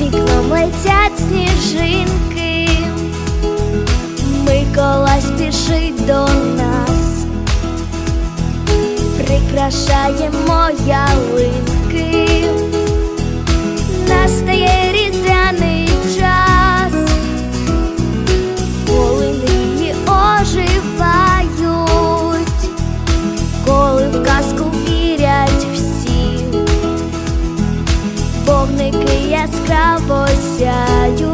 Вікном летять сніжинки, Миколай спішить до нас, прикрашаємо ялинки, яскраво сяють,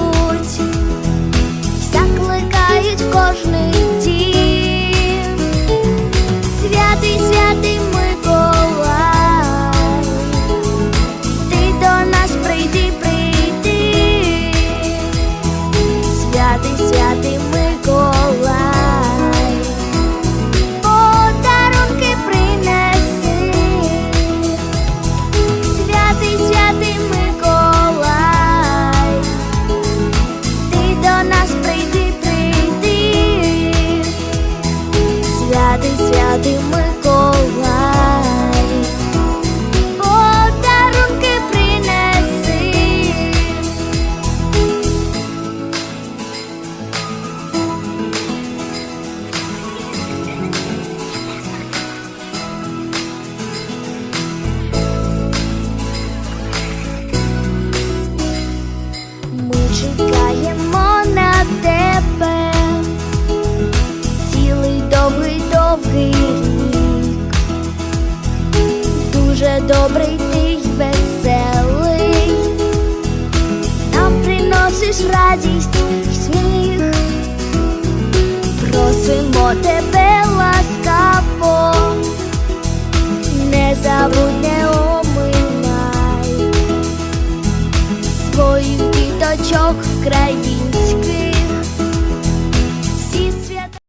святий, Миколай, подарунки принеси. Ми чекаємо добрий ти й веселий, нам приносиш радість і сміх. Просимо тебе ласкаво, не забудь, не оминай своїх діточок в країні.